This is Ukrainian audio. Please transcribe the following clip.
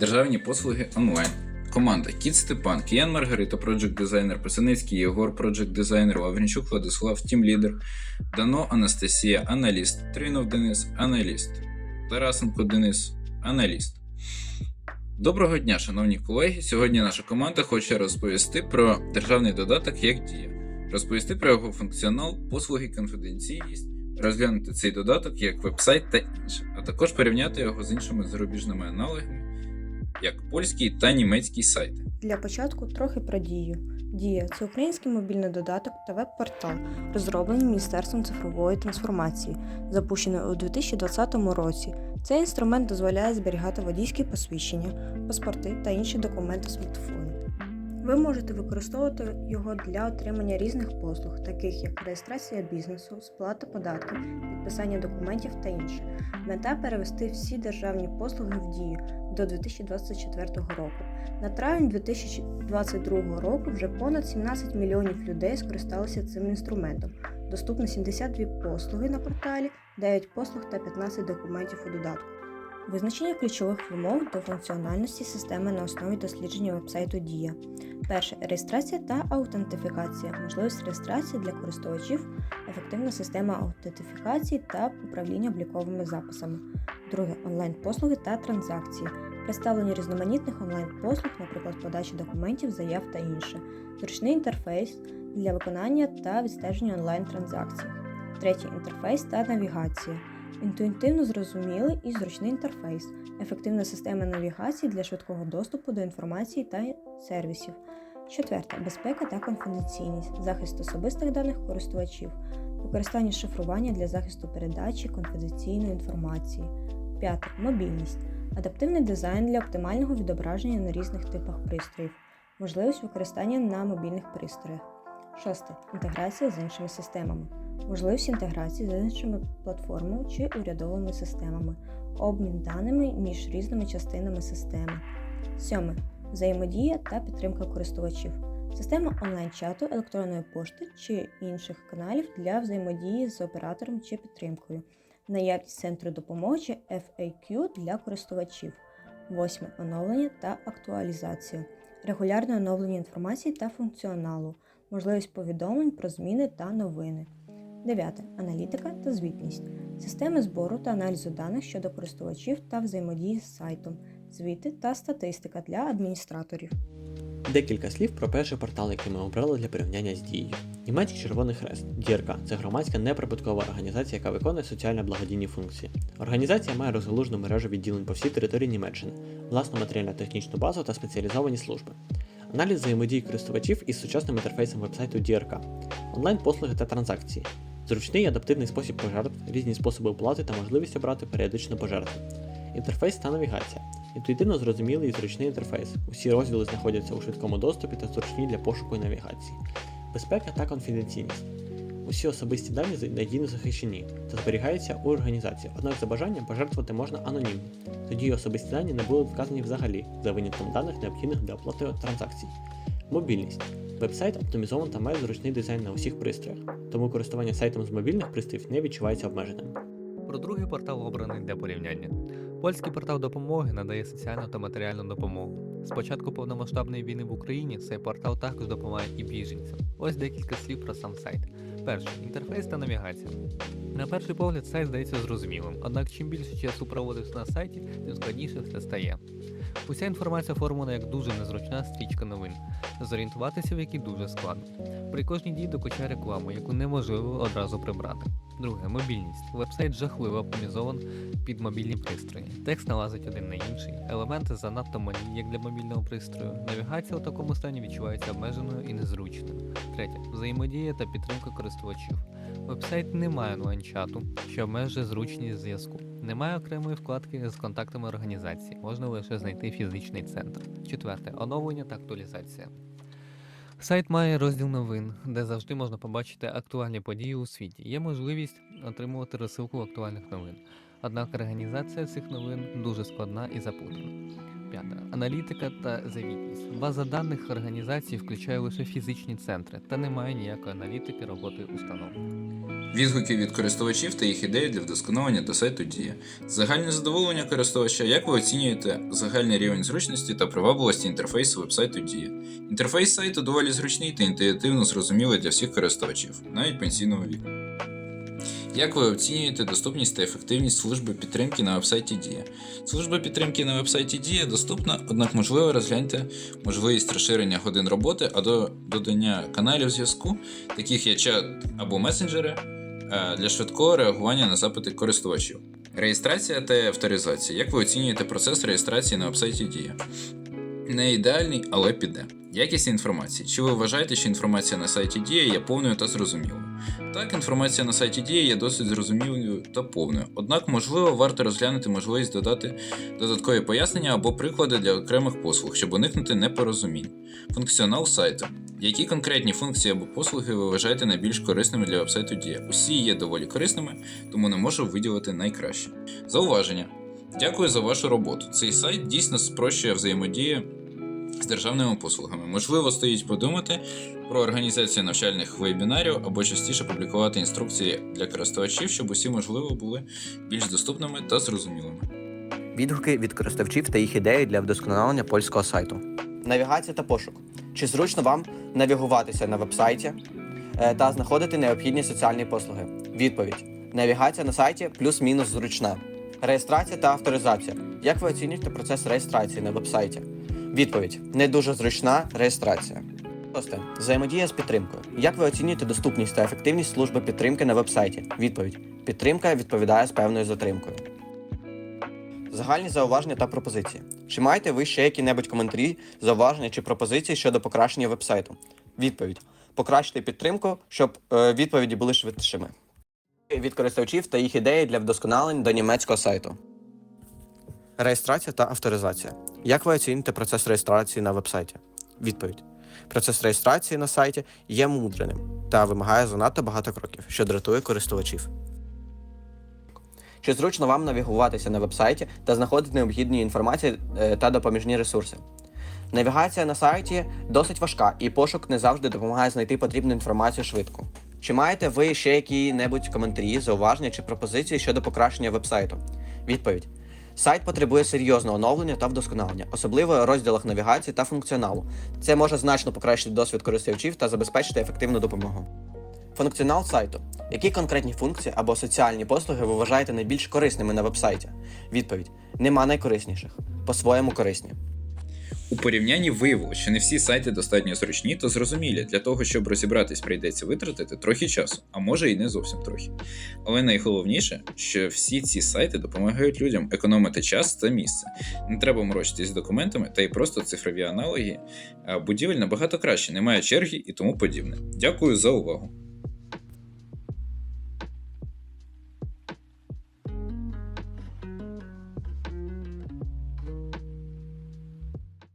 Державні послуги онлайн. Команда Кіт Степан, Киян Маргарита, Project Дизайнер, Писаницький Єгор, Project Дизайнер, Лавренчук Владислав, Тім Лідер, Дано Анастасія, Аналіст, Тринов Денис, Аналіст, Тарасенко Денис, Аналіст. Доброго дня, шановні колеги. Сьогодні наша команда хоче розповісти про державний додаток як дія, розповісти про його функціонал, послуги, конфіденційність, розглянути цей додаток як вебсайт та інше, а також порівняти його з іншими зарубіжними аналогами, як польський та німецький сайти. Для початку трохи про дію. Дія це український мобільний додаток та веб-портал, розроблений Міністерством цифрової трансформації, запущений у 2020 році. Цей інструмент дозволяє зберігати водійські посвідчення, паспорти та інші документи в смартфоні. Ви можете використовувати його для отримання різних послуг, таких як реєстрація бізнесу, сплата податків, підписання документів та інше. Мета перевести всі державні послуги в дію до 2024 року. На травень 2022 року вже понад 17 мільйонів людей скористалися цим інструментом. Доступно 72 послуги на порталі, 9 послуг та 15 документів у додатку. Визначення ключових вимог до функціональності системи на основі дослідження вебсайту Дія. Перше реєстрація та аутентифікація, можливість реєстрації для користувачів, ефективна система аутентифікації та управління обліковими записами. Друге онлайн-послуги та транзакції, представлення різноманітних онлайн-послуг, наприклад, подачі документів, заяв та інше, зручний інтерфейс для виконання та відстеження онлайн-транзакцій. Третє інтерфейс та навігація. Інтуїтивно зрозумілий і зручний інтерфейс, ефективна система навігації для швидкого доступу до інформації та сервісів. Четверте безпека та конфіденційність, захист особистих даних користувачів, використання шифрування для захисту передачі конфіденційної інформації. П'яте мобільність, адаптивний дизайн для оптимального відображення на різних типах пристроїв, можливість використання на мобільних пристроях. Шосте. Інтеграція з іншими системами, можливість інтеграції з іншими платформами чи урядовими системами, обмін даними між різними частинами системи. Сьоме. Взаємодія та підтримка користувачів, система онлайн-чату, електронної пошти чи інших каналів для взаємодії з оператором чи підтримкою, наявність центру допомоги FAQ для користувачів. Восьме оновлення та актуалізація, регулярне оновлення інформації та функціоналу, можливість повідомлень про зміни та новини. Дев'яте аналітика та звітність, системи збору та аналізу даних щодо користувачів та взаємодії з сайтом, звіти та статистика для адміністраторів. Декілька слів про перший портал, який ми обрали для порівняння з дією. Німецький Червоний Хрест ДРК це громадська неприбуткова організація, яка виконує соціально благодійні функції. Організація має розгалужену мережу відділень по всій території Німеччини, власну матеріально-технічну базу та спеціалізовані служби. Аналіз взаємодії користувачів із сучасним інтерфейсом вебсайту DRK, онлайн-послуги та транзакції, зручний і адаптивний спосіб пожертв, різні способи оплати та можливість обрати періодичну пожертву. Інтерфейс та навігація. Інтуїтивно зрозумілий і зручний інтерфейс. Усі розділи знаходяться у швидкому доступі та зручні для пошуку і навігації. Безпека та конфіденційність. Усі особисті дані надійно захищені та зберігаються у організації, однак за бажанням пожертвувати можна анонімно. Тоді особисті дані не будуть вказані взагалі, за винятком даних, необхідних для оплати транзакцій. Мобільність. Вебсайт оптимізований та має зручний дизайн на усіх пристроях, тому користування сайтом з мобільних пристроїв не відчувається обмеженим. Про другий портал обраний для порівняння. Польський портал допомоги надає соціальну та матеріальну допомогу. З початку повномасштабної війни в Україні цей портал також допомагає і біженцям. Ось декілька слів про сам сайт. Перше інтерфейс та навігація. На перший погляд, сайт здається зрозумілим, однак чим більше часу проводиш на сайті, тим складніше все стає. Уся інформація оформлена як дуже незручна стрічка новин, зорієнтуватися в якій дуже складно. При кожній дії докучає реклама, яку неможливо одразу прибрати. Друге мобільність. Вебсайт жахливо оптимізований під мобільні пристрої. Текст налазить один на інший, елементи занадто малі, як для мобільного пристрою. Навігація у такому стані відчувається обмеженою і незручною. Третє взаємодія та підтримка користувачів. Вебсайт не має онлайн-чату, що обмежує зручність зв'язку. Немає окремої вкладки з контактами організації, можна лише знайти фізичний центр. Четверте оновлення та актуалізація. Сайт має розділ новин, де завжди можна побачити актуальні події у світі. Є можливість отримувати розсилку актуальних новин. Однак організація цих новин дуже складна і запутана. П'ята Аналітика та завітність. База даних організації включає лише фізичні центри та немає ніякої аналітики роботи установ. Відгуки від користувачів та їх ідеї для вдосконалення до сайту Дія. Загальне задоволення користувача, як ви оцінюєте загальний рівень зручності та привабливості інтерфейсу вебсайту Дія. Інтерфейс сайту доволі зручний та інтуїтивно зрозумілий для всіх користувачів, навіть пенсійного віку. Як ви оцінюєте доступність та ефективність служби підтримки на вебсайті Дія? Служба підтримки на вебсайті Дія доступна, однак можливо розгляньте можливість розширення годин роботи або додання каналів зв'язку, таких як чат або месенджери, для швидкого реагування на запити користувачів. Реєстрація та авторизація. Як ви оцінюєте процес реєстрації на вебсайті Дія? Не ідеальний, але піде. Якість інформації. Чи ви вважаєте, що інформація на сайті Дія є повною та зрозумілою? Так, інформація на сайті Дія є досить зрозумілою та повною, однак, можливо, варто розглянути можливість додати додаткові пояснення або приклади для окремих послуг, щоб уникнути непорозумінь. Функціонал сайту. Які конкретні функції або послуги ви вважаєте найбільш корисними для вебсайту Дія? Усі є доволі корисними, тому не можу виділити найкраще. Зауваження. Дякую за вашу роботу. Цей сайт дійсно спрощує взаємодію державними послугами. Можливо, стоїть подумати про організацію навчальних вебінарів або частіше публікувати інструкції для користувачів, щоб усі можливо були більш доступними та зрозумілими. Відгуки від користувачів та їх ідеї для вдосконалення польського сайту. Навігація та пошук. Чи зручно вам навігуватися на вебсайті е, та знаходити необхідні соціальні послуги? Відповідь: навігація на сайті плюс-мінус зручна. Реєстрація та авторизація. Як ви оцінюєте процес реєстрації на вебсайті? Відповідь: не дуже зручна реєстрація. Шосте. Взаємодія з підтримкою. Як ви оцінюєте доступність та ефективність служби підтримки на вебсайті? Відповідь: підтримка відповідає з певною затримкою. Загальні зауваження та пропозиції. Чи маєте ви ще які-небудь коментарі, зауваження чи пропозиції щодо покращення вебсайту? Відповідь: покращити підтримку, щоб е, відповіді були швидшими. Від користувачів та їх ідеї для вдосконалень до німецького сайту. Реєстрація та авторизація. Як ви оціните процес реєстрації на вебсайті? Відповідь: процес реєстрації на сайті є мудреним та вимагає занадто багато кроків, що дратує користувачів. Чи зручно вам навігуватися на вебсайті та знаходити необхідні інформації е, та допоміжні ресурси? Навігація на сайті досить важка, і пошук не завжди допомагає знайти потрібну інформацію швидко. Чи маєте ви ще які-небудь коментарі, зауваження чи пропозиції щодо покращення вебсайту? Відповідь: сайт потребує серйозного оновлення та вдосконалення, особливо у розділах навігації та функціоналу. Це може значно покращити досвід користувачів та забезпечити ефективну допомогу. Функціонал сайту. Які конкретні функції або соціальні послуги ви вважаєте найбільш корисними на вебсайті? Відповідь: нема найкорисніших. По-своєму корисні. У порівнянні виявилось, що не всі сайти достатньо зручні та зрозумілі. Для того, щоб розібратись, прийдеться витратити трохи часу, а може і не зовсім трохи. Але найголовніше, що всі ці сайти допомагають людям економити час та місце. Не треба морочитись з документами та й просто цифрові аналоги. Будівель набагато краще, немає черги і тому подібне. Дякую за увагу.